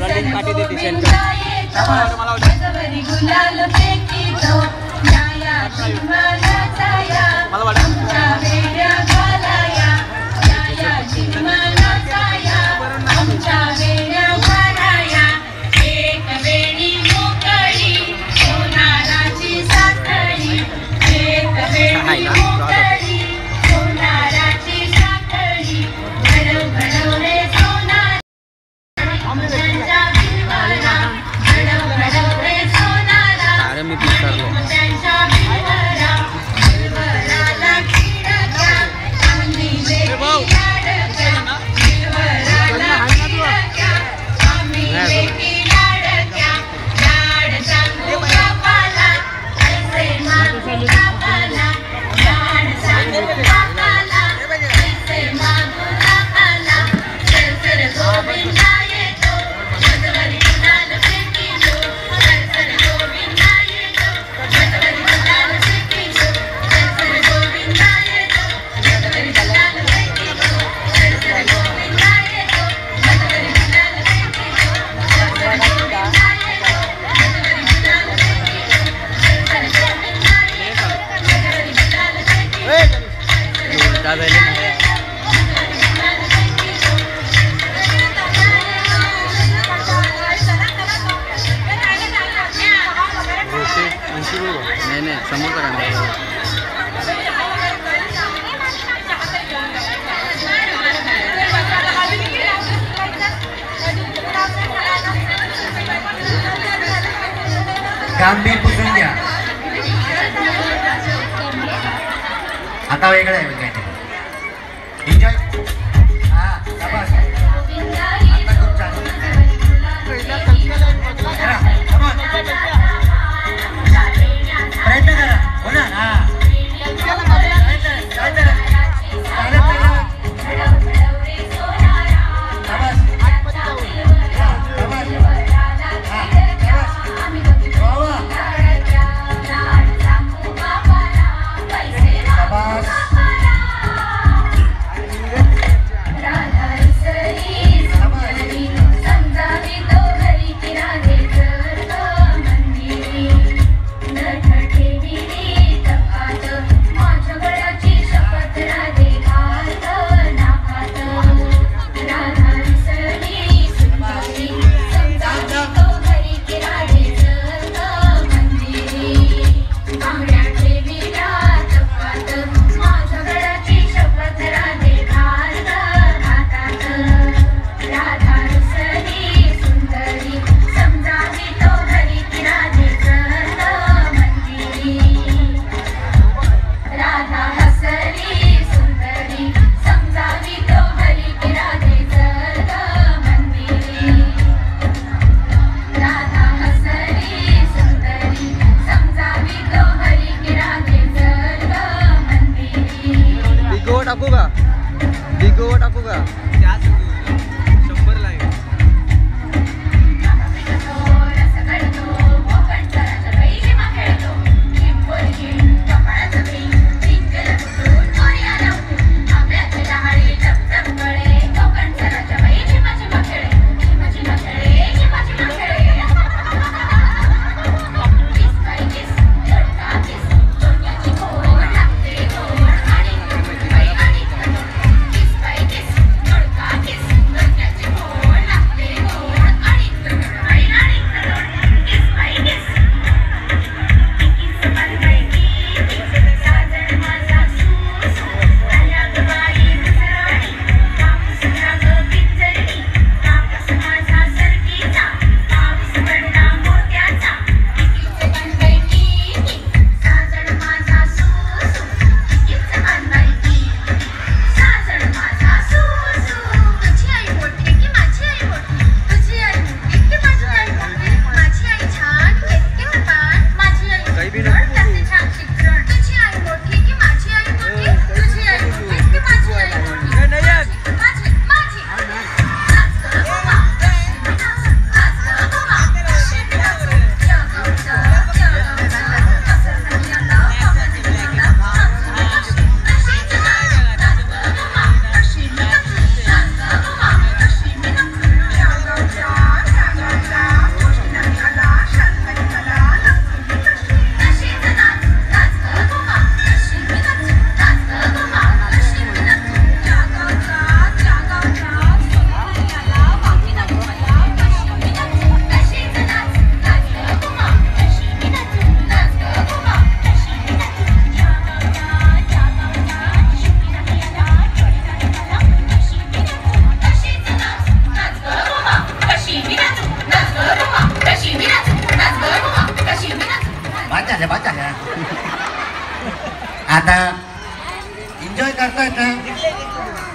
Running party देते centre वाजायला नाही नाही नाही समोर करा गांबीर पुसून घ्या. आता वेगळं आहे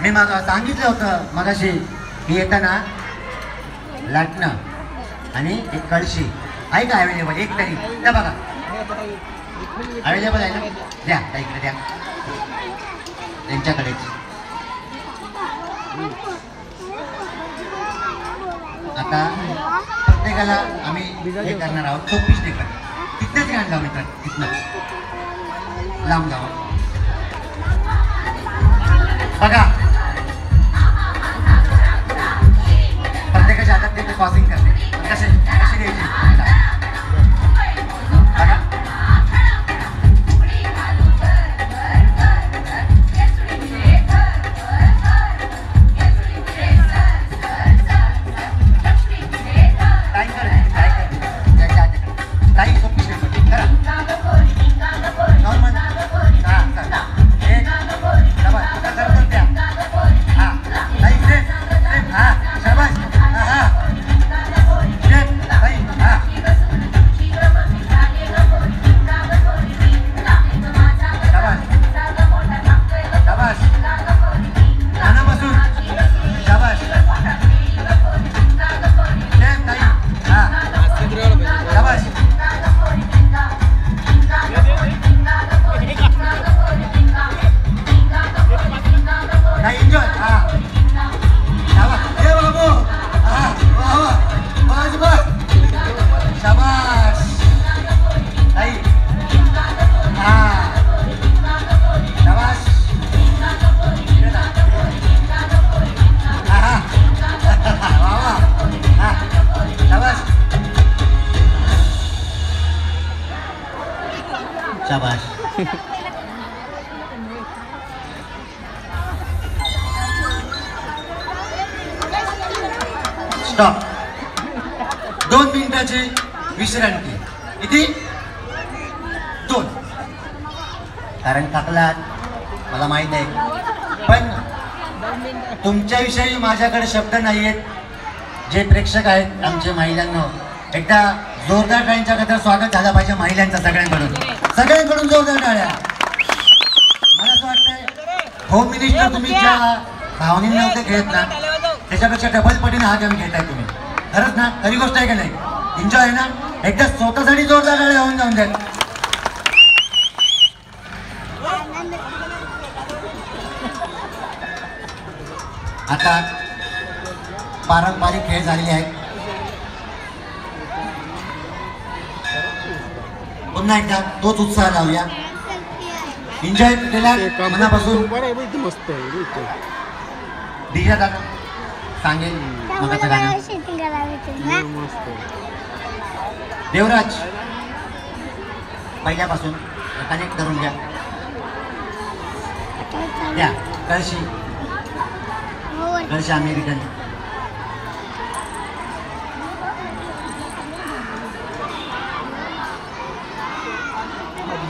मी मग सांगितलं होतं मगाशी. की येताना लाटणं आणि एक कळशी. आहे का अवेलेबल एक तरी. द्या बघा. अवेलेबल आहे ना? द्या त्या इकडे द्या. त्यांच्याकडेच आता प्रत्येकाला आम्ही हे करणार आहोत. चोपीस टेकर तिथनंच घाण मित्र येतात तिथनंच. लांब जाऊन बघा. प्रत्येकाच्या हातात ते क्रॉसिंग करते. कसे स्टॉप दोन मिनिटाचे विश्रांती. किती? दोन. कारण थकलात. मला माहीत आहे. पण तुमच्याविषयी माझ्याकडे शब्द नाही आहेत जे प्रेक्षक आहेत आमचे महिलांना एकदा जोरदार टाळ्यांच्या कथा स्वागत झालं पाहिजे महिलांचं सगळ्यांकडून. सगळ्यांकडून जोरदार टाळ्या. मला असं वाटतंय होम मिनिस्टर तुम्ही ज्या भावनेने नव्हते खेळत ना त्याच्यापेक्षा डबल पटीने हा गेम खेळताय तुम्ही. खरंच ना खरी गोष्ट आहे का नाही? एन्जॉय आहे ना. एकदा स्वतःसाठी जोरदार टाळ्या होऊन जाऊन द्या. आता पारंपरिक खेळ झालेले आहेत. पुन्हा एकदा तोच उत्साह लावूया एन्जॉय केला मनापासून. मस्त आहे दिया दादा सांगेल मगाचं गाणं. देवराज पहिल्यापासून कनेक्ट करून घ्या. द्या कळशी. कळशी अमेरिकन एक मिनिट मोबाईल द्या मी शूटिंग आई तरी आपण करा. एकदा- सरळ असं ना क्रॉस बरोबर त्यावेळेला करपर्यंत मी ऐकता हो थांब